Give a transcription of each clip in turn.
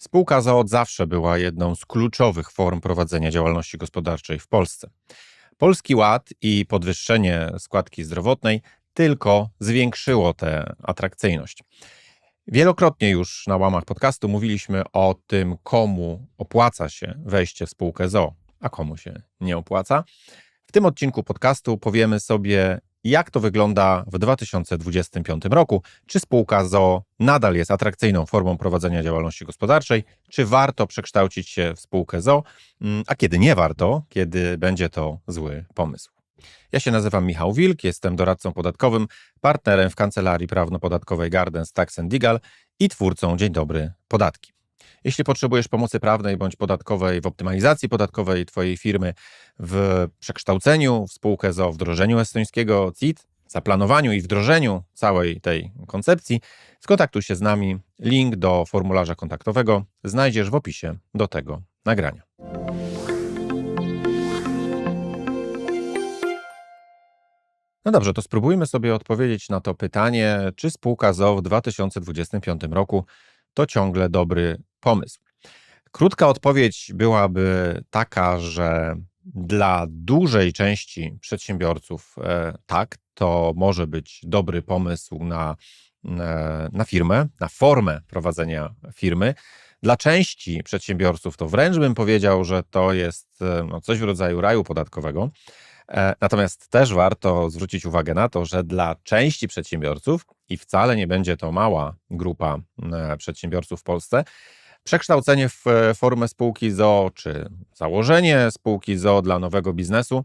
Spółka ZO od zawsze była jedną z kluczowych form prowadzenia działalności gospodarczej w Polsce. Polski Ład i podwyższenie składki zdrowotnej tylko zwiększyło tę atrakcyjność. Wielokrotnie już na łamach podcastu mówiliśmy o tym, komu opłaca się wejście w spółkę ZO, a komu się nie opłaca. W tym odcinku podcastu powiemy sobie, jak to wygląda w 2025 roku. Czy spółka ZO nadal jest atrakcyjną formą prowadzenia działalności gospodarczej? Czy warto przekształcić się w spółkę ZO? Mm, A kiedy nie warto, kiedy będzie to zły pomysł? Ja się nazywam Michał Wilk, jestem doradcą podatkowym, partnerem w kancelarii prawno-podatkowej Gardens Tax Legal i twórcą Dzień Dobry Podatki. Jeśli potrzebujesz pomocy prawnej bądź podatkowej w optymalizacji podatkowej Twojej firmy, w przekształceniu w spółkę ZO, wdrożeniu estońskiego CIT, zaplanowaniu i wdrożeniu całej tej koncepcji, skontaktuj się z nami. Link do formularza kontaktowego znajdziesz w opisie do tego nagrania. No dobrze, to spróbujmy sobie odpowiedzieć na to pytanie, czy spółka ZO w 2025 roku to ciągle dobry pomysł. Krótka odpowiedź byłaby taka, że dla dużej części przedsiębiorców e, tak, to może być dobry pomysł na, e, na firmę, na formę prowadzenia firmy. Dla części przedsiębiorców to wręcz bym powiedział, że to jest e, no, coś w rodzaju raju podatkowego. E, Natomiast też warto zwrócić uwagę na to, że dla części przedsiębiorców, i wcale nie będzie to mała grupa e, przedsiębiorców w Polsce, przekształcenie w e, formę spółki ZO, czy założenie spółki ZO dla nowego biznesu,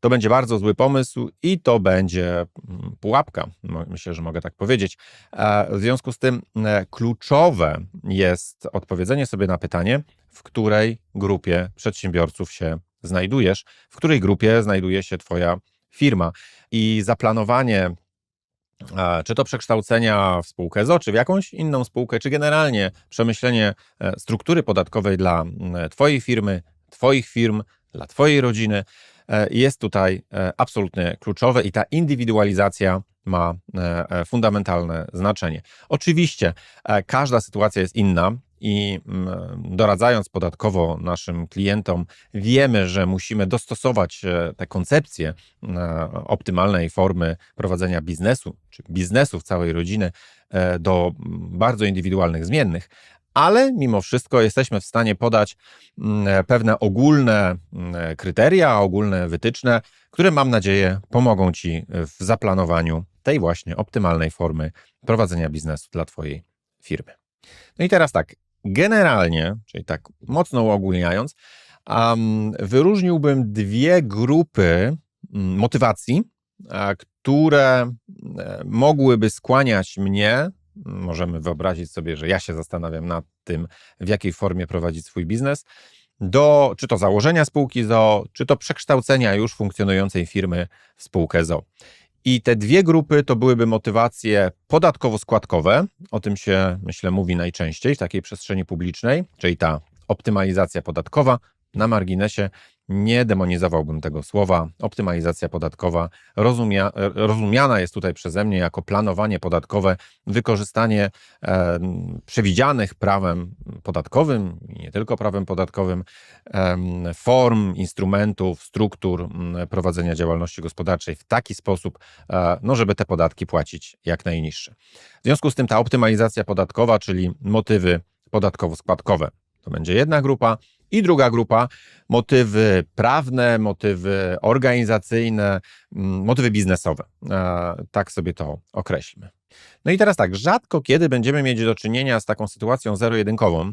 to będzie bardzo zły pomysł i to będzie mm, pułapka. Myślę, że mogę tak powiedzieć. W związku z tym kluczowe jest odpowiedzenie sobie na pytanie, w której grupie przedsiębiorców się znajdujesz, w której grupie znajduje się Twoja firma. I zaplanowanie czy to przekształcenia w spółkę ZO, czy w jakąś inną spółkę, czy generalnie przemyślenie e, struktury podatkowej dla Twojej firmy, Twoich firm, dla Twojej rodziny e, jest tutaj e, absolutnie kluczowe i ta indywidualizacja ma fundamentalne znaczenie. Oczywiście każda sytuacja jest inna i mm, doradzając podatkowo naszym klientom, wiemy, że musimy dostosować e, te koncepcje e, optymalnej formy prowadzenia biznesu, czy biznesów całej rodziny e, do mm, bardzo indywidualnych zmiennych, ale mimo wszystko jesteśmy w stanie podać mm, pewne ogólne kryteria, ogólne wytyczne, które mam nadzieję pomogą Ci w zaplanowaniu tej właśnie optymalnej formy prowadzenia biznesu dla Twojej firmy. No i teraz tak, generalnie, czyli tak mocno uogólniając, um, wyróżniłbym dwie grupy mm, motywacji, które e, mogłyby skłaniać mnie, możemy wyobrazić sobie, że ja się zastanawiam nad tym, w jakiej formie prowadzić swój biznes, do czy to założenia spółki ZO, czy to przekształcenia już funkcjonującej firmy w spółkę ZO. I te dwie grupy to byłyby motywacje podatkowo-składkowe, o tym się myślę mówi najczęściej w takiej przestrzeni publicznej, czyli ta optymalizacja podatkowa. Na marginesie nie demonizowałbym tego słowa. Optymalizacja podatkowa rozumia, rozumiana jest tutaj przeze mnie jako planowanie podatkowe, wykorzystanie e, przewidzianych prawem podatkowym i nie tylko prawem podatkowym em, form, instrumentów, struktur prowadzenia działalności gospodarczej w taki sposób, e, no, żeby te podatki płacić jak najniższe. W związku z tym ta optymalizacja podatkowa, czyli motywy podatkowo-składkowe, to będzie jedna grupa. I druga grupa, motywy prawne, motywy organizacyjne, mm, motywy biznesowe. E, Tak sobie to określmy. No i teraz tak, rzadko kiedy będziemy mieć do czynienia z taką sytuacją zero-jedynkową,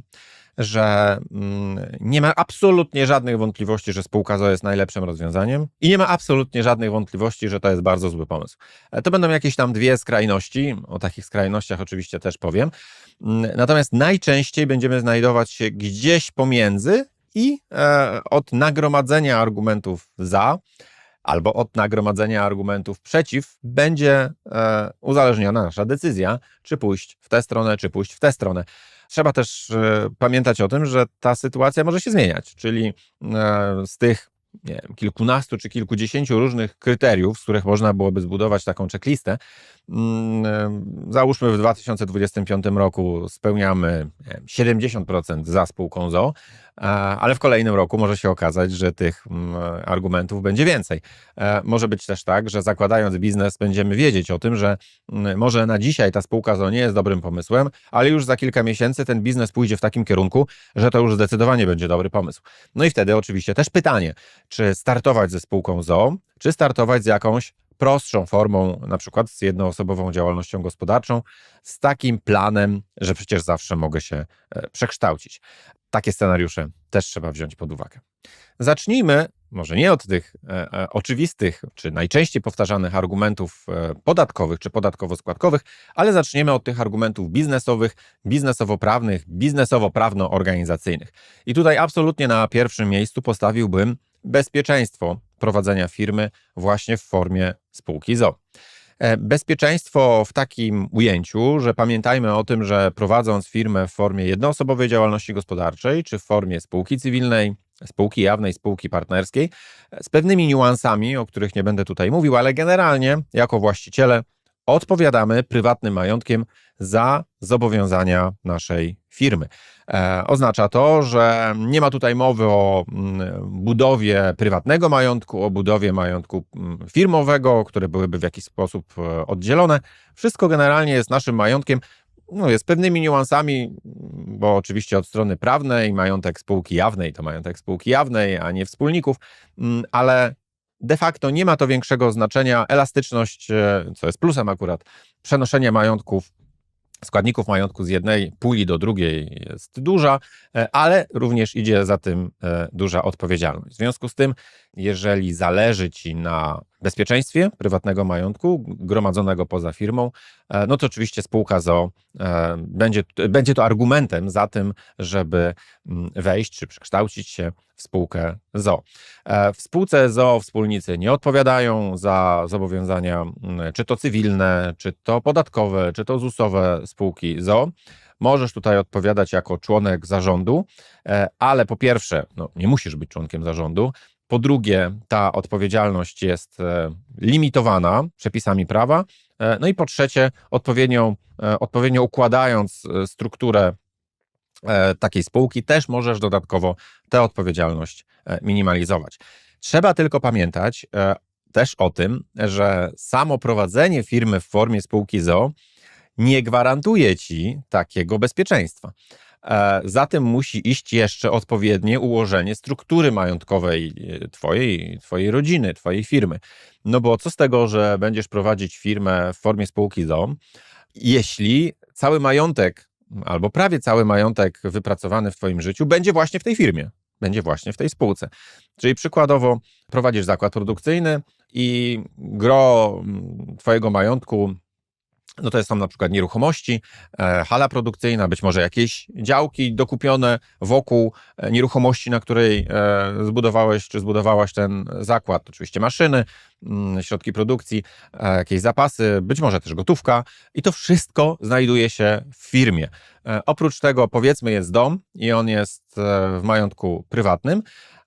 że mm, nie ma absolutnie żadnych wątpliwości, że spółka ZO jest najlepszym rozwiązaniem i nie ma absolutnie żadnych wątpliwości, że to jest bardzo zły pomysł. E, To będą jakieś tam dwie skrajności, o takich skrajnościach oczywiście też powiem. Mm, Natomiast najczęściej będziemy znajdować się gdzieś pomiędzy i e, od nagromadzenia argumentów za albo od nagromadzenia argumentów przeciw będzie e, uzależniona nasza decyzja, czy pójść w tę stronę, czy pójść w tę stronę. Trzeba też e, pamiętać o tym, że ta sytuacja może się zmieniać, czyli e, z tych nie wiem, kilkunastu czy kilkudziesięciu różnych kryteriów, z których można byłoby zbudować taką checklistę. Mm, załóżmy w 2025 roku spełniamy 70% za spółką ZO, ale w kolejnym roku może się okazać, że tych mm, argumentów będzie więcej. E, może być też tak, że zakładając biznes będziemy wiedzieć o tym, że mm, może na dzisiaj ta spółka ZO nie jest dobrym pomysłem, ale już za kilka miesięcy ten biznes pójdzie w takim kierunku, że to już zdecydowanie będzie dobry pomysł. No i wtedy oczywiście też pytanie, czy startować ze spółką ZO, czy startować z jakąś prostszą formą, na przykład z jednoosobową działalnością gospodarczą, z takim planem, że przecież zawsze mogę się e, przekształcić. Takie scenariusze też trzeba wziąć pod uwagę. Zacznijmy może nie od tych e, e, oczywistych czy najczęściej powtarzanych argumentów e, podatkowych czy podatkowo-składkowych, ale zaczniemy od tych argumentów biznesowych, biznesowo-prawnych, biznesowo-prawno-organizacyjnych. I tutaj absolutnie na pierwszym miejscu postawiłbym bezpieczeństwo prowadzenia firmy właśnie w formie spółki ZO. E, bezpieczeństwo w takim ujęciu, że pamiętajmy o tym, że prowadząc firmę w formie jednoosobowej działalności gospodarczej, czy w formie spółki cywilnej, spółki jawnej, spółki partnerskiej, e, z pewnymi niuansami, o których nie będę tutaj mówił, ale generalnie jako właściciele odpowiadamy prywatnym majątkiem za zobowiązania naszej firmy. E, oznacza to, że nie ma tutaj mowy o mm, budowie prywatnego majątku, o budowie majątku mm, firmowego, które byłyby w jakiś sposób e, oddzielone. Wszystko generalnie jest naszym majątkiem. No, jest pewnymi niuansami, bo oczywiście od strony prawnej majątek spółki jawnej to majątek spółki jawnej, a nie wspólników, mm, ale de facto nie ma to większego znaczenia. Elastyczność, e, co jest plusem akurat, przenoszenie majątków składników majątku z jednej puli do drugiej jest duża, e, ale również idzie za tym e, duża odpowiedzialność. W związku z tym, jeżeli zależy Ci na bezpieczeństwie prywatnego majątku gromadzonego poza firmą, e, no to oczywiście spółka ZO będzie, będzie to argumentem za tym, żeby mm, wejść czy przekształcić się w spółkę ZO. W spółce ZO wspólnicy nie odpowiadają za zobowiązania, mm, czy to cywilne, czy to podatkowe, czy to ZUS-owe spółki ZO. Możesz tutaj odpowiadać jako członek zarządu, e, ale po pierwsze, no, nie musisz być członkiem zarządu. Po drugie, ta odpowiedzialność jest e, limitowana przepisami prawa. E, no i po trzecie, odpowiednio, odpowiednio układając strukturę takiej spółki, też możesz dodatkowo tę odpowiedzialność minimalizować. Trzeba tylko pamiętać też o tym, że samo prowadzenie firmy w formie spółki ZO nie gwarantuje ci takiego bezpieczeństwa. E, za tym musi iść jeszcze odpowiednie ułożenie struktury majątkowej e, twojej, twojej rodziny, twojej firmy. No bo co z tego, że będziesz prowadzić firmę w formie spółki dom, jeśli cały majątek albo prawie cały majątek wypracowany w twoim życiu będzie właśnie w tej firmie, będzie właśnie w tej spółce. Czyli przykładowo prowadzisz zakład produkcyjny i gro twojego majątku no to są na przykład nieruchomości, e, hala produkcyjna, być może jakieś działki dokupione wokół e, nieruchomości, na której e, zbudowałeś czy zbudowałaś ten zakład. Oczywiście maszyny, mm, środki produkcji, jakieś zapasy, być może też gotówka i to wszystko znajduje się w firmie. Oprócz tego powiedzmy jest dom i on jest w majątku prywatnym,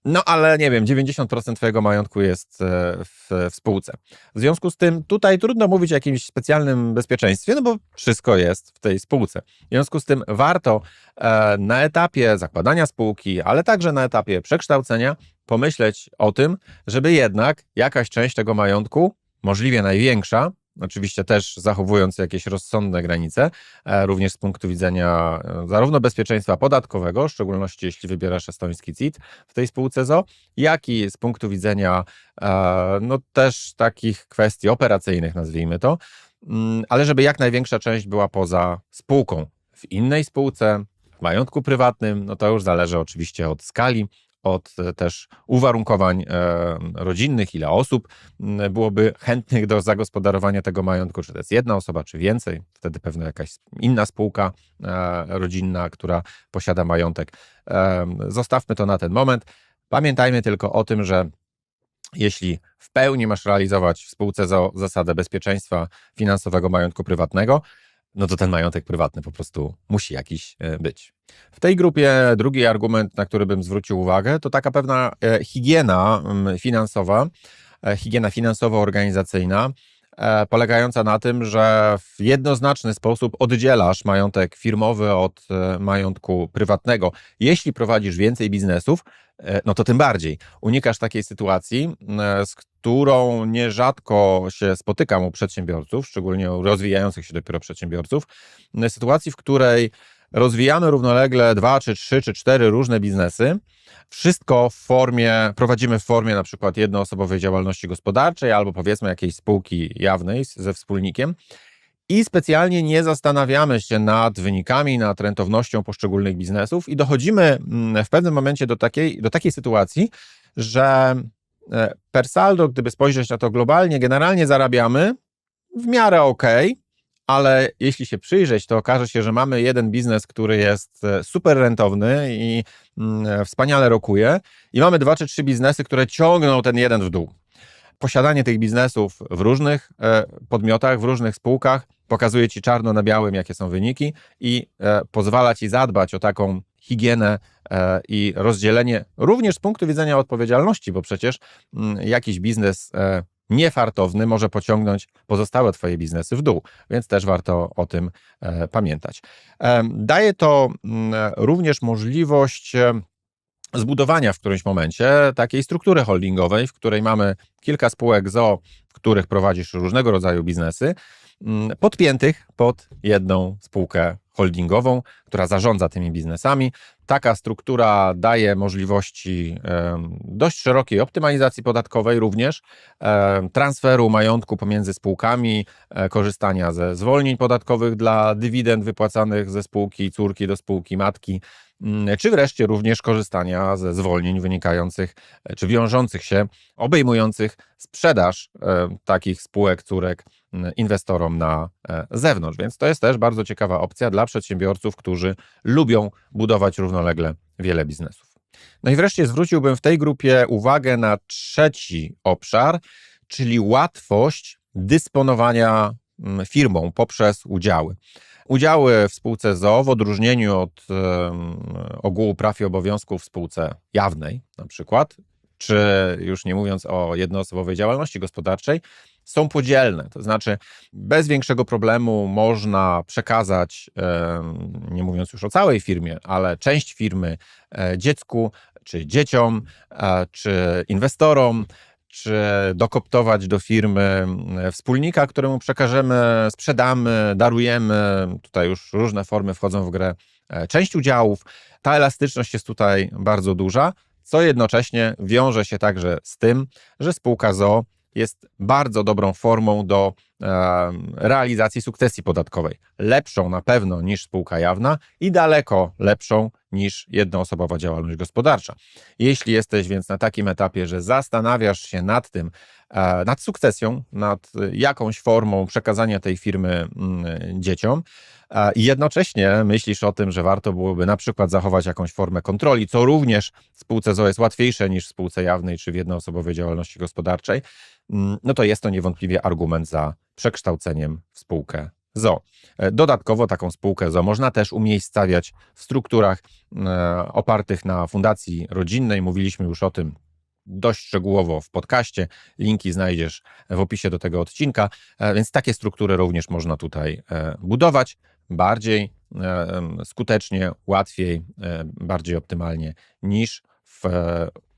no ale nie wiem, 90% Twojego majątku jest e, w, w spółce. W związku z tym tutaj trudno mówić o jakimś specjalnym bezpieczeństwie, no bo wszystko jest w tej spółce. W związku z tym warto e, na etapie zakładania spółki, ale także na etapie przekształcenia pomyśleć o tym, żeby jednak jakaś część tego majątku, możliwie największa, oczywiście też zachowując jakieś rozsądne granice, e, również z punktu widzenia e, zarówno bezpieczeństwa podatkowego, w szczególności jeśli wybierasz estoński CIT w tej spółce ZO, jak i z punktu widzenia e, no też takich kwestii operacyjnych, nazwijmy to, mm, ale żeby jak największa część była poza spółką. W innej spółce, w majątku prywatnym, no to już zależy oczywiście od skali od e, też uwarunkowań e, rodzinnych, ile osób byłoby chętnych do zagospodarowania tego majątku, czy to jest jedna osoba, czy więcej, wtedy pewno jakaś inna spółka e, rodzinna, która posiada majątek. Zostawmy to na ten moment. Pamiętajmy tylko o tym, że jeśli w pełni masz realizować w spółce za zasadę bezpieczeństwa finansowego majątku prywatnego, no to ten majątek prywatny po prostu musi jakiś e, być. W tej grupie drugi argument, na który bym zwrócił uwagę, to taka pewna e, higiena mm, finansowa, e, higiena finansowo-organizacyjna, polegająca na tym, że w jednoznaczny sposób oddzielasz majątek firmowy od majątku prywatnego. Jeśli prowadzisz więcej biznesów, no to tym bardziej. Unikasz takiej sytuacji, z którą nierzadko się spotykam u przedsiębiorców, szczególnie u rozwijających się dopiero przedsiębiorców, sytuacji, w której rozwijamy równolegle dwa, czy trzy, czy cztery różne biznesy. Wszystko w formie, prowadzimy w formie na przykład jednoosobowej działalności gospodarczej albo powiedzmy jakiejś spółki jawnej ze wspólnikiem i specjalnie nie zastanawiamy się nad wynikami, nad rentownością poszczególnych biznesów i dochodzimy mm, w pewnym momencie do takiej, do takiej sytuacji, że E, per saldo, gdyby spojrzeć na to globalnie, generalnie zarabiamy w miarę ok, ale jeśli się przyjrzeć, to okaże się, że mamy jeden biznes, który jest e, super rentowny i mm, e, wspaniale rokuje, i mamy dwa czy trzy biznesy, które ciągną ten jeden w dół. Posiadanie tych biznesów w różnych podmiotach, w różnych spółkach pokazuje ci czarno na białym, jakie są wyniki i pozwala ci zadbać o taką higienę e, i rozdzielenie również z punktu widzenia odpowiedzialności, bo przecież mm, jakiś biznes e, niefartowny może pociągnąć pozostałe Twoje biznesy w dół, więc też warto o tym e, pamiętać. Daje to mm, również możliwość zbudowania w którymś momencie takiej struktury holdingowej, w której mamy kilka spółek ZO, w których prowadzisz różnego rodzaju biznesy, podpiętych pod jedną spółkę holdingową, która zarządza tymi biznesami. Taka struktura daje możliwości dość szerokiej optymalizacji podatkowej, również transferu majątku pomiędzy spółkami, e, korzystania ze zwolnień podatkowych dla dywidend wypłacanych ze spółki córki do spółki matki mm, czy wreszcie również korzystania ze zwolnień wynikających e, czy wiążących się, obejmujących sprzedaż takich spółek, córek inwestorom na zewnątrz. Więc to jest też bardzo ciekawa opcja dla przedsiębiorców, którzy lubią budować równolegle wiele biznesów. No i wreszcie zwróciłbym w tej grupie uwagę na trzeci obszar, czyli łatwość dysponowania mm, firmą poprzez udziały. Udziały w spółce ZO, w odróżnieniu od ogółu praw i obowiązków w spółce jawnej, na przykład, czy już nie mówiąc o jednoosobowej działalności gospodarczej, są podzielne. To znaczy, bez większego problemu można przekazać, nie mówiąc już o całej firmie, ale część firmy e, dziecku, czy dzieciom, e, czy inwestorom, czy dokoptować do firmy wspólnika, któremu przekażemy, sprzedamy, darujemy. Tutaj już różne formy wchodzą w grę. E, część udziałów. Ta elastyczność jest tutaj bardzo duża, co jednocześnie wiąże się także z tym, że spółka ZO jest bardzo dobrą formą do realizacji sukcesji podatkowej. Lepszą na pewno niż spółka jawna i daleko lepszą niż jednoosobowa działalność gospodarcza. Jeśli jesteś więc na takim etapie, że zastanawiasz się nad tym, e, nad sukcesją, nad jakąś formą przekazania tej firmy mm, dzieciom, i jednocześnie myślisz o tym, że warto byłoby na przykład zachować jakąś formę kontroli, co również w spółce ZO jest łatwiejsze niż w spółce jawnej czy w jednoosobowej działalności gospodarczej, mm, no to jest to niewątpliwie argument za przekształceniem w spółkę ZO. E, dodatkowo taką spółkę ZO można też umiejscawiać w strukturach e, opartych na fundacji rodzinnej. Mówiliśmy już o tym dość szczegółowo w podcaście. Linki znajdziesz w opisie do tego odcinka, e, więc takie struktury również można tutaj budować bardziej skutecznie, łatwiej, bardziej optymalnie niż w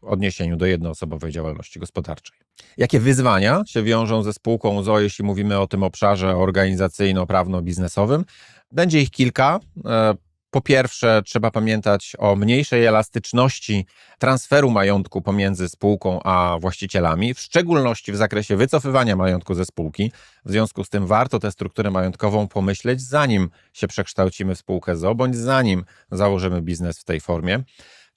odniesieniu do jednoosobowej działalności gospodarczej. Jakie wyzwania się wiążą ze spółką ZO, jeśli mówimy o tym obszarze organizacyjno-prawno-biznesowym? Będzie ich kilka. E, po pierwsze, trzeba pamiętać o mniejszej elastyczności transferu majątku pomiędzy spółką a właścicielami, w szczególności w zakresie wycofywania majątku ze spółki. W związku z tym warto tę strukturę majątkową pomyśleć, zanim się przekształcimy w spółkę ZO, bądź zanim założymy biznes w tej formie.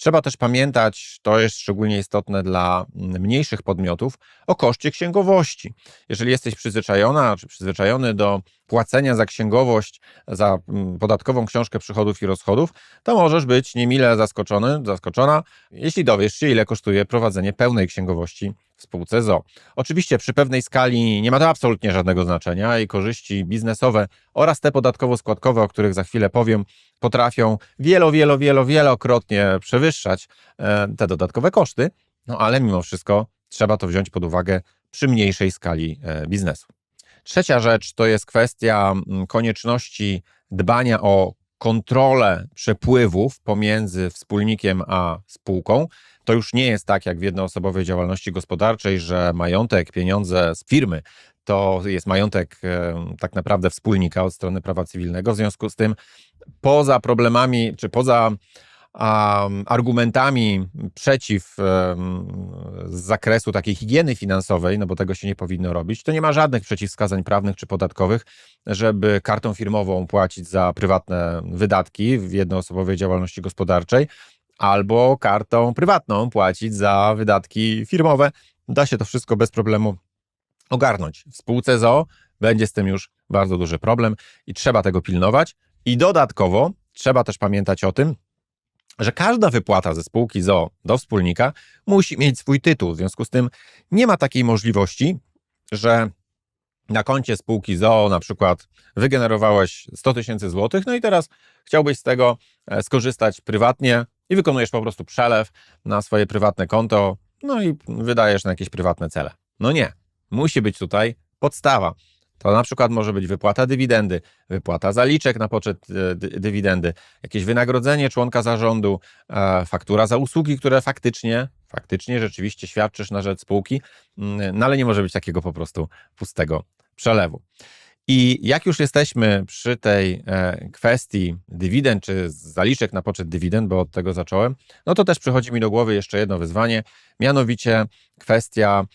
Trzeba też pamiętać, to jest szczególnie istotne dla mm, mniejszych podmiotów, o koszcie księgowości. Jeżeli jesteś przyzwyczajona czy przyzwyczajony do płacenia za księgowość, za mm, podatkową książkę przychodów i rozchodów, to możesz być niemile zaskoczony, zaskoczona, jeśli dowiesz się, ile kosztuje prowadzenie pełnej księgowości w spółce ZO. Oczywiście przy pewnej skali nie ma to absolutnie żadnego znaczenia i korzyści biznesowe oraz te podatkowo-składkowe, o których za chwilę powiem, potrafią wielo, wielo, wielo, wielokrotnie przewyższać e, te dodatkowe koszty, no ale mimo wszystko trzeba to wziąć pod uwagę przy mniejszej skali e, biznesu. Trzecia rzecz to jest kwestia konieczności dbania o kontrolę przepływów pomiędzy wspólnikiem a spółką. To już nie jest tak jak w jednoosobowej działalności gospodarczej, że majątek, pieniądze z firmy to jest majątek e, tak naprawdę wspólnika od strony prawa cywilnego. W związku z tym, poza problemami, czy poza um, argumentami przeciw um, z zakresu takiej higieny finansowej, no bo tego się nie powinno robić, to nie ma żadnych przeciwwskazań prawnych czy podatkowych, żeby kartą firmową płacić za prywatne wydatki w jednoosobowej działalności gospodarczej, albo kartą prywatną płacić za wydatki firmowe. Da się to wszystko bez problemu ogarnąć. W spółce ZO będzie z tym już bardzo duży problem i trzeba tego pilnować. I dodatkowo trzeba też pamiętać o tym, że każda wypłata ze spółki ZO do wspólnika musi mieć swój tytuł. W związku z tym nie ma takiej możliwości, że na koncie spółki ZO na przykład wygenerowałeś 100 tysięcy złotych, no i teraz chciałbyś z tego e, skorzystać prywatnie i wykonujesz po prostu przelew na swoje prywatne konto, no i wydajesz na jakieś prywatne cele. No nie, musi być tutaj podstawa. To na przykład może być wypłata dywidendy, wypłata zaliczek na poczet e, dywidendy, jakieś wynagrodzenie członka zarządu, e, faktura za usługi, które faktycznie, faktycznie rzeczywiście świadczysz na rzecz spółki, mm, no ale nie może być takiego po prostu pustego przelewu. I jak już jesteśmy przy tej e, kwestii dywidend czy zaliczek na poczet dywidend, bo od tego zacząłem, no to też przychodzi mi do głowy jeszcze jedno wyzwanie, mianowicie kwestia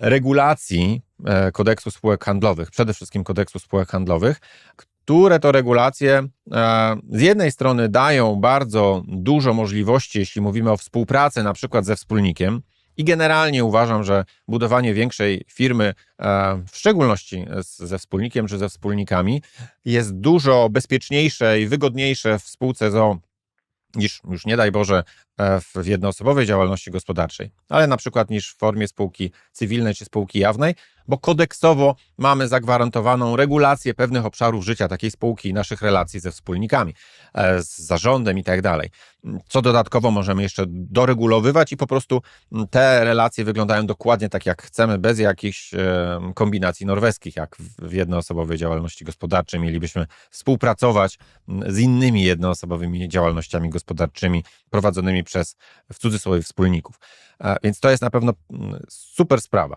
regulacji kodeksu spółek handlowych, przede wszystkim kodeksu spółek handlowych, które to regulacje e, z jednej strony dają bardzo dużo możliwości, jeśli mówimy o współpracy na przykład ze wspólnikiem, i generalnie uważam, że budowanie większej firmy, w szczególności ze wspólnikiem czy ze wspólnikami, jest dużo bezpieczniejsze i wygodniejsze w spółce ZO niż już nie daj Boże E, w jednoosobowej działalności gospodarczej, ale na przykład niż w formie spółki cywilnej czy spółki jawnej, bo kodeksowo mamy zagwarantowaną regulację pewnych obszarów życia takiej spółki i naszych relacji ze wspólnikami, e, z zarządem i tak dalej. Co dodatkowo możemy jeszcze doregulowywać i po prostu te relacje wyglądają dokładnie tak, jak chcemy, bez jakichś e, kombinacji norweskich, jak w jednoosobowej działalności gospodarczej mielibyśmy współpracować z innymi jednoosobowymi działalnościami gospodarczymi prowadzonymi przez w cudzysłowie wspólników. Więc to jest na pewno mm, super sprawa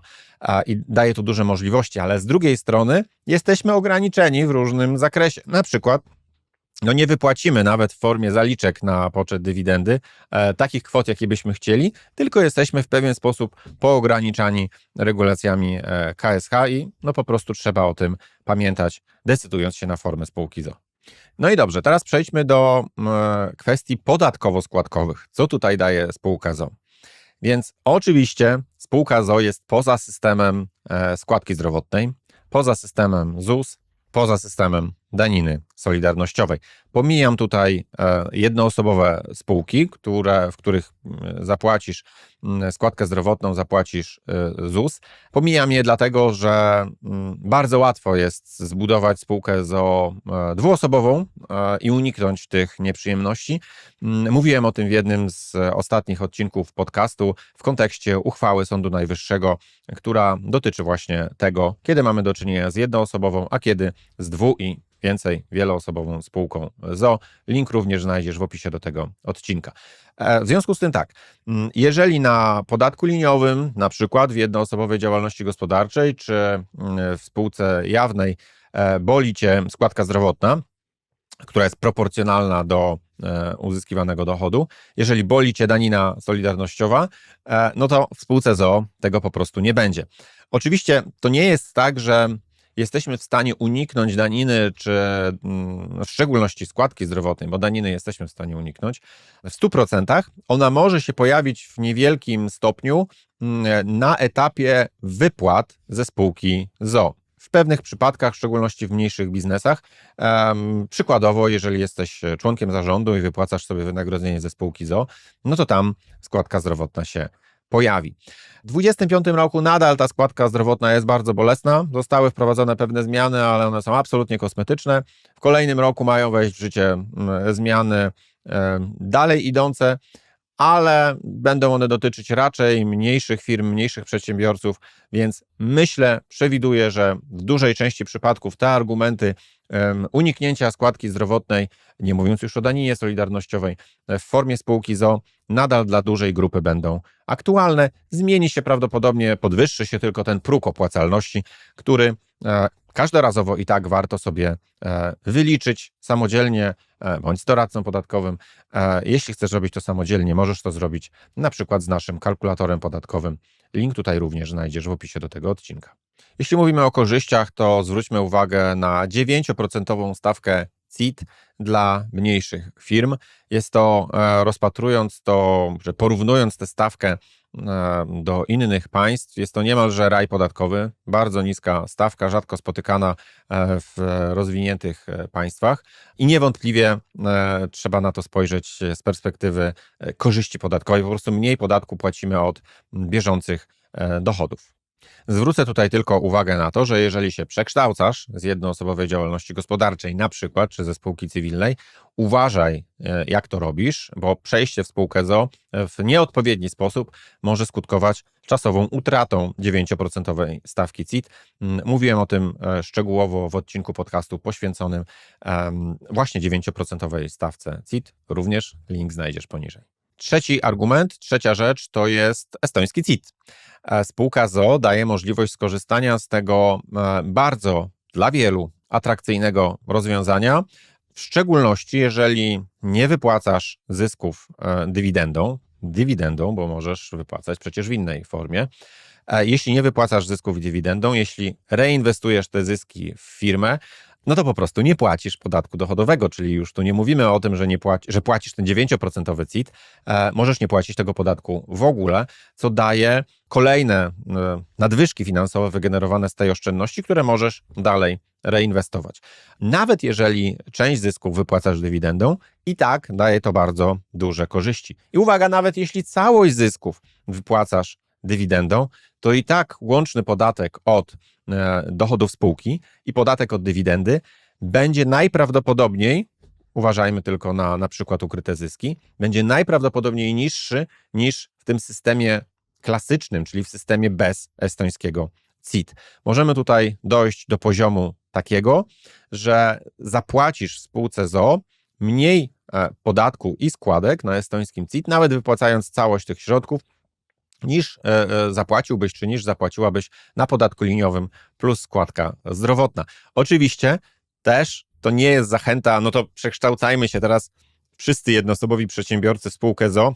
i daje tu duże możliwości, ale z drugiej strony jesteśmy ograniczeni w różnym zakresie. Na przykład no nie wypłacimy nawet w formie zaliczek na poczet dywidendy e, takich kwot, jakie byśmy chcieli, tylko jesteśmy w pewien sposób poograniczani regulacjami e, KSH i no po prostu trzeba o tym pamiętać, decydując się na formę spółki ZO. No i dobrze, teraz przejdźmy do kwestii podatkowo-składkowych. Co tutaj daje spółka ZO? Więc oczywiście spółka ZO jest poza systemem e, składki zdrowotnej, poza systemem ZUS, poza systemem daniny solidarnościowej. Pomijam tutaj e, jednoosobowe spółki, które, w których zapłacisz składkę zdrowotną, zapłacisz e, ZUS. Pomijam je dlatego, że bardzo łatwo jest zbudować spółkę ZO e, dwuosobową i uniknąć tych nieprzyjemności. Mówiłem o tym w jednym z ostatnich odcinków podcastu w kontekście uchwały Sądu Najwyższego, która dotyczy właśnie tego, kiedy mamy do czynienia z jednoosobową, a kiedy z dwu i więcej wieloosobową spółką ZO. Link również znajdziesz w opisie do tego odcinka. E, w związku z tym tak, mm, jeżeli na podatku liniowym, na przykład w jednoosobowej działalności gospodarczej czy mm, w spółce jawnej e, boli Cię składka zdrowotna, która jest proporcjonalna do e, uzyskiwanego dochodu. Jeżeli boli Cię danina solidarnościowa, no to w spółce ZO tego po prostu nie będzie. Oczywiście to nie jest tak, że jesteśmy w stanie uniknąć daniny, czy mm, w szczególności składki zdrowotnej, bo daniny jesteśmy w stanie uniknąć, w 100% ona może się pojawić w niewielkim stopniu mm, na etapie wypłat ze spółki ZO. W pewnych przypadkach, w szczególności w mniejszych biznesach, przykładowo, jeżeli jesteś członkiem zarządu i wypłacasz sobie wynagrodzenie ze spółki ZO, no to tam składka zdrowotna się pojawi. W 2025 roku nadal ta składka zdrowotna jest bardzo bolesna. Zostały wprowadzone pewne zmiany, ale one są absolutnie kosmetyczne. W kolejnym roku mają wejść w życie mm, zmiany dalej idące, ale będą one dotyczyć raczej mniejszych firm, mniejszych przedsiębiorców, więc myślę, przewiduję, że w dużej części przypadków te argumenty uniknięcia składki zdrowotnej, nie mówiąc już o daninie solidarnościowej, w formie spółki ZO, nadal dla dużej grupy będą aktualne. Zmieni się prawdopodobnie, podwyższy się tylko ten próg opłacalności, który e, każdorazowo i tak warto sobie e, wyliczyć samodzielnie, e, bądź z doradcą podatkowym. Jeśli chcesz robić to samodzielnie, możesz to zrobić na przykład z naszym kalkulatorem podatkowym. Link tutaj również znajdziesz w opisie do tego odcinka. Jeśli mówimy o korzyściach, to zwróćmy uwagę na 9% stawkę CIT dla mniejszych firm. Jest to, e, rozpatrując to, że porównując tę stawkę e, do innych państw, jest to niemalże raj podatkowy, bardzo niska stawka, rzadko spotykana e, w rozwiniętych państwach i niewątpliwie trzeba na to spojrzeć z perspektywy korzyści podatkowej. Po prostu mniej podatku płacimy od bieżących dochodów. Zwrócę tutaj tylko uwagę na to, że jeżeli się przekształcasz z jednoosobowej działalności gospodarczej, na przykład, czy ze spółki cywilnej, uważaj, e, jak to robisz, bo przejście w spółkę ZO w nieodpowiedni sposób może skutkować czasową utratą 9% stawki CIT. Mm, mówiłem o tym e, szczegółowo w odcinku podcastu poświęconym właśnie 9% stawce CIT. Również link znajdziesz poniżej. Trzeci argument, trzecia rzecz to jest estoński CIT. E, spółka ZO daje możliwość skorzystania z tego e, bardzo dla wielu atrakcyjnego rozwiązania, w szczególności jeżeli nie wypłacasz zysków e, dywidendą, dywidendą, bo możesz wypłacać przecież w innej formie. Jeśli nie wypłacasz zysków dywidendą, jeśli reinwestujesz te zyski w firmę, no to po prostu nie płacisz podatku dochodowego, czyli już tu nie mówimy o tym, że, nie płaci, że płacisz ten 9% CIT, e, możesz nie płacić tego podatku w ogóle, co daje kolejne e, nadwyżki finansowe wygenerowane z tej oszczędności, które możesz dalej reinwestować. Nawet jeżeli część zysków wypłacasz dywidendą, i tak daje to bardzo duże korzyści. I uwaga, nawet jeśli całość zysków wypłacasz dywidendą, to i tak łączny podatek od dochodów spółki i podatek od dywidendy będzie najprawdopodobniej, uważajmy tylko na na przykład ukryte zyski, będzie najprawdopodobniej niższy niż w tym systemie klasycznym, czyli w systemie bez estońskiego CIT. Możemy tutaj dojść do poziomu takiego, że zapłacisz spółce ZO mniej e, podatku i składek na estońskim CIT, nawet wypłacając całość tych środków, niż e, e, zapłaciłbyś, czy niż zapłaciłabyś na podatku liniowym plus składka zdrowotna. Oczywiście też to nie jest zachęta, no to przekształcajmy się teraz wszyscy jednoosobowi przedsiębiorcy spółkę ZO,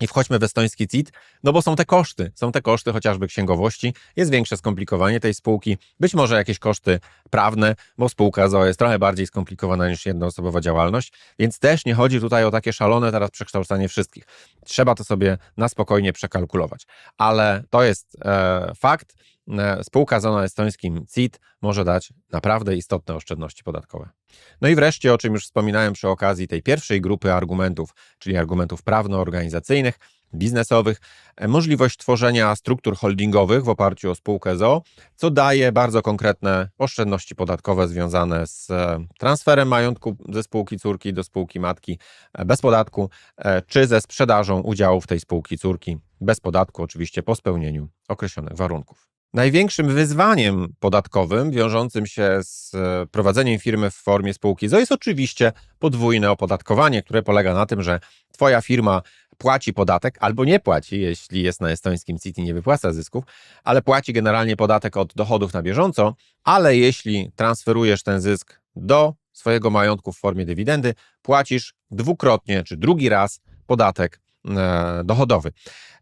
i wchodźmy w estoński CIT, no bo są te koszty, są te koszty chociażby księgowości, jest większe skomplikowanie tej spółki, być może jakieś koszty prawne, bo spółka ZO jest trochę bardziej skomplikowana niż jednoosobowa działalność, więc też nie chodzi tutaj o takie szalone teraz przekształcanie wszystkich. Trzeba to sobie na spokojnie przekalkulować, ale to jest e, fakt, spółka zona estońskim CIT może dać naprawdę istotne oszczędności podatkowe. No i wreszcie, o czym już wspominałem przy okazji tej pierwszej grupy argumentów, czyli argumentów prawno-organizacyjnych, biznesowych, e, możliwość tworzenia struktur holdingowych w oparciu o spółkę ZO, co daje bardzo konkretne oszczędności podatkowe związane z e, transferem majątku ze spółki córki do spółki matki bez podatku, czy ze sprzedażą udziałów tej spółki córki bez podatku, oczywiście po spełnieniu określonych warunków. Największym wyzwaniem podatkowym wiążącym się z e, prowadzeniem firmy w formie spółki ZO jest oczywiście podwójne opodatkowanie, które polega na tym, że Twoja firma płaci podatek albo nie płaci, jeśli jest na estońskim CIT i nie wypłaca zysków, ale płaci generalnie podatek od dochodów na bieżąco, ale jeśli transferujesz ten zysk do swojego majątku w formie dywidendy, płacisz dwukrotnie czy drugi raz podatek e, dochodowy.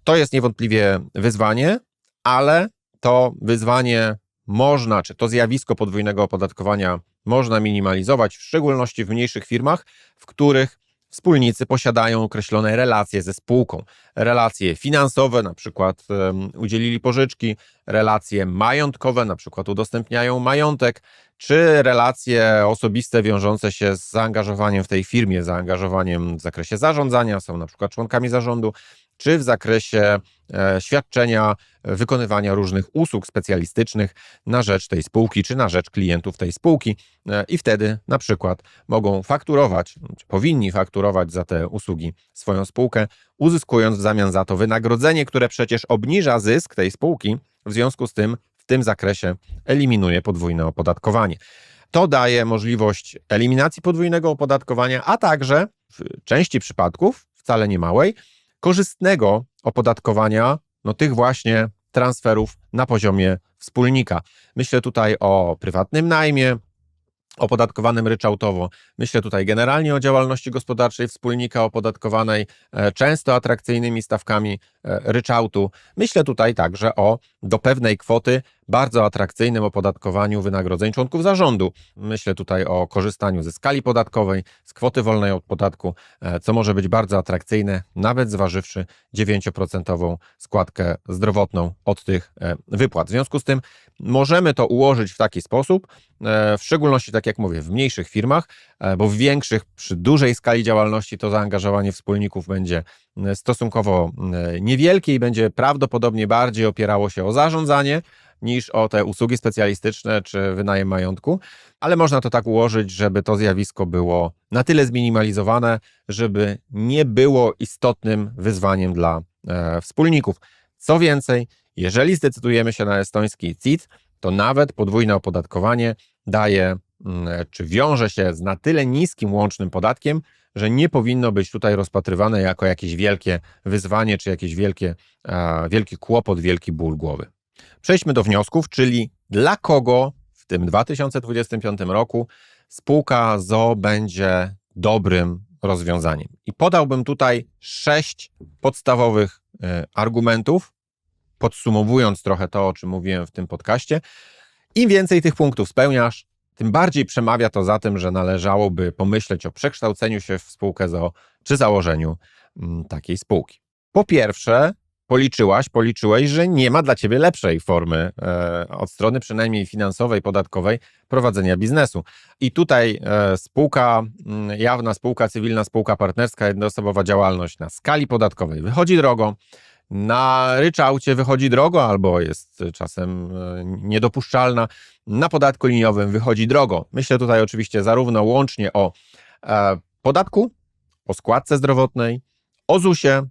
To jest niewątpliwie wyzwanie, ale to wyzwanie można, czy to zjawisko podwójnego opodatkowania można minimalizować, w szczególności w mniejszych firmach, w których wspólnicy posiadają określone relacje ze spółką. Relacje finansowe, na przykład um, udzielili pożyczki, relacje majątkowe, na przykład udostępniają majątek, czy relacje osobiste wiążące się z zaangażowaniem w tej firmie, zaangażowaniem w zakresie zarządzania, są na przykład członkami zarządu, czy w zakresie e, świadczenia, e, wykonywania różnych usług specjalistycznych na rzecz tej spółki, czy na rzecz klientów tej spółki. E, I wtedy na przykład mogą fakturować, powinni fakturować za te usługi swoją spółkę, uzyskując w zamian za to wynagrodzenie, które przecież obniża zysk tej spółki, w związku z tym w tym zakresie eliminuje podwójne opodatkowanie. To daje możliwość eliminacji podwójnego opodatkowania, a także w części przypadków, wcale nie małej, korzystnego opodatkowania no, tych właśnie transferów na poziomie wspólnika. Myślę tutaj o prywatnym najmie, opodatkowanym ryczałtowo. Myślę tutaj generalnie o działalności gospodarczej wspólnika opodatkowanej e, często atrakcyjnymi stawkami ryczałtu. Myślę tutaj także o do pewnej kwoty bardzo atrakcyjnym opodatkowaniu wynagrodzeń członków zarządu. Myślę tutaj o korzystaniu ze skali podatkowej, z kwoty wolnej od podatku, e, co może być bardzo atrakcyjne, nawet zważywszy 9% składkę zdrowotną od tych wypłat. W związku z tym możemy to ułożyć w taki sposób, w szczególności, tak jak mówię, w mniejszych firmach, e, bo w większych, przy dużej skali działalności, to zaangażowanie wspólników będzie e, stosunkowo e, niewielkie i będzie prawdopodobnie bardziej opierało się o zarządzanie niż o te usługi specjalistyczne czy wynajem majątku, ale można to tak ułożyć, żeby to zjawisko było na tyle zminimalizowane, żeby nie było istotnym wyzwaniem dla e, wspólników. Co więcej, jeżeli zdecydujemy się na estoński CIT, to nawet podwójne opodatkowanie daje Mm, czy wiąże się z na tyle niskim łącznym podatkiem, że nie powinno być tutaj rozpatrywane jako jakieś wielkie wyzwanie, czy jakieś wielkie, wielki kłopot, wielki ból głowy. Przejdźmy do wniosków, czyli dla kogo w tym 2025 roku spółka ZO będzie dobrym rozwiązaniem. I podałbym tutaj sześć podstawowych e, argumentów, podsumowując trochę to, o czym mówiłem w tym podcaście. Im więcej tych punktów spełniasz, tym bardziej przemawia to za tym, że należałoby pomyśleć o przekształceniu się w spółkę ZO czy założeniu mm, takiej spółki. Po pierwsze, policzyłaś, policzyłeś, że nie ma dla ciebie lepszej formy, e, od strony przynajmniej finansowej, podatkowej, prowadzenia biznesu. I tutaj e, spółka mm, jawna, spółka cywilna, spółka partnerska, jednoosobowa działalność na skali podatkowej wychodzi drogo na ryczałcie wychodzi drogo albo jest czasem e, niedopuszczalna, na podatku liniowym wychodzi drogo. Myślę tutaj oczywiście zarówno łącznie o e, podatku, o składce zdrowotnej, o ZUS-ie,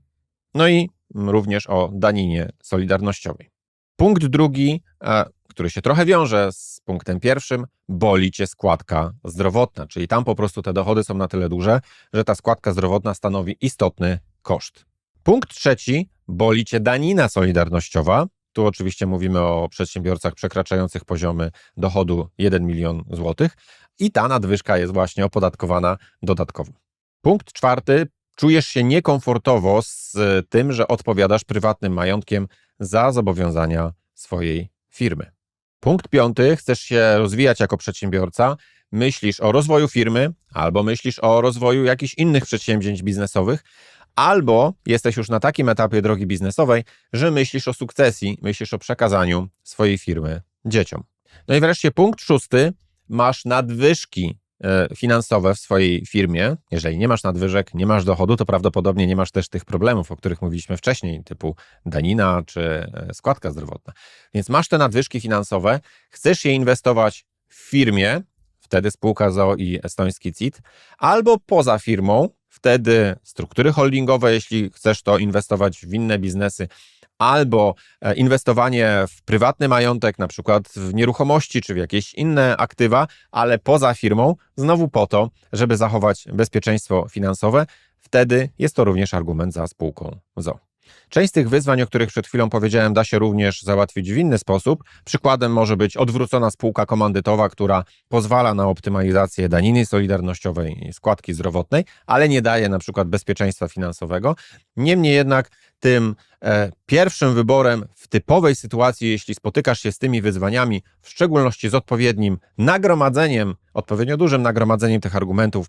no i również o daninie solidarnościowej. Punkt drugi, e, który się trochę wiąże z punktem pierwszym, boli cię składka zdrowotna, czyli tam po prostu te dochody są na tyle duże, że ta składka zdrowotna stanowi istotny koszt. Punkt trzeci, boli cię danina solidarnościowa. Tu oczywiście mówimy o przedsiębiorcach przekraczających poziomy dochodu 1 milion złotych i ta nadwyżka jest właśnie opodatkowana dodatkowo. Punkt czwarty, czujesz się niekomfortowo z tym, że odpowiadasz prywatnym majątkiem za zobowiązania swojej firmy. Punkt piąty, chcesz się rozwijać jako przedsiębiorca, myślisz o rozwoju firmy albo myślisz o rozwoju jakichś innych przedsięwzięć biznesowych, albo jesteś już na takim etapie drogi biznesowej, że myślisz o sukcesji, myślisz o przekazaniu swojej firmy dzieciom. No i wreszcie punkt szósty, masz nadwyżki e, finansowe w swojej firmie. Jeżeli nie masz nadwyżek, nie masz dochodu, to prawdopodobnie nie masz też tych problemów, o których mówiliśmy wcześniej, typu danina czy e, składka zdrowotna. Więc masz te nadwyżki finansowe, chcesz je inwestować w firmie, wtedy spółka ZO i estoński CIT, albo poza firmą, wtedy struktury holdingowe, jeśli chcesz to inwestować w inne biznesy, albo e, inwestowanie w prywatny majątek, na przykład w nieruchomości czy w jakieś inne aktywa, ale poza firmą, znowu po to, żeby zachować bezpieczeństwo finansowe, wtedy jest to również argument za spółką ZO. Część z tych wyzwań, o których przed chwilą powiedziałem, da się również załatwić w inny sposób. Przykładem może być odwrócona spółka komandytowa, która pozwala na optymalizację daniny solidarnościowej i składki zdrowotnej, ale nie daje na przykład bezpieczeństwa finansowego. Niemniej jednak tym e, pierwszym wyborem w typowej sytuacji, jeśli spotykasz się z tymi wyzwaniami, w szczególności z odpowiednim nagromadzeniem, odpowiednio dużym nagromadzeniem tych argumentów,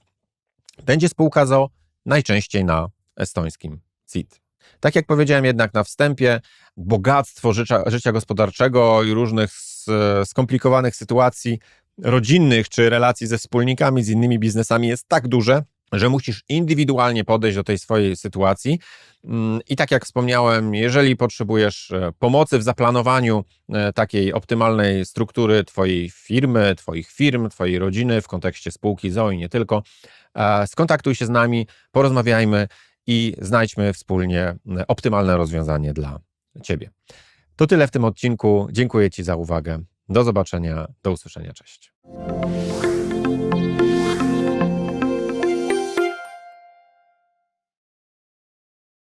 będzie spółka ZO najczęściej na estońskim CIT. Tak jak powiedziałem jednak na wstępie, bogactwo życia, życia gospodarczego i różnych skomplikowanych sytuacji rodzinnych czy relacji ze wspólnikami, z innymi biznesami jest tak duże, że musisz indywidualnie podejść do tej swojej sytuacji. Mm, I tak jak wspomniałem, jeżeli potrzebujesz e, pomocy w zaplanowaniu e, takiej optymalnej struktury Twojej firmy, Twoich firm, Twojej rodziny w kontekście spółki ZOI, nie tylko, e, skontaktuj się z nami, porozmawiajmy i znajdźmy wspólnie e, optymalne rozwiązanie dla Ciebie. To tyle w tym odcinku. Dziękuję Ci za uwagę. Do zobaczenia, do usłyszenia. Cześć.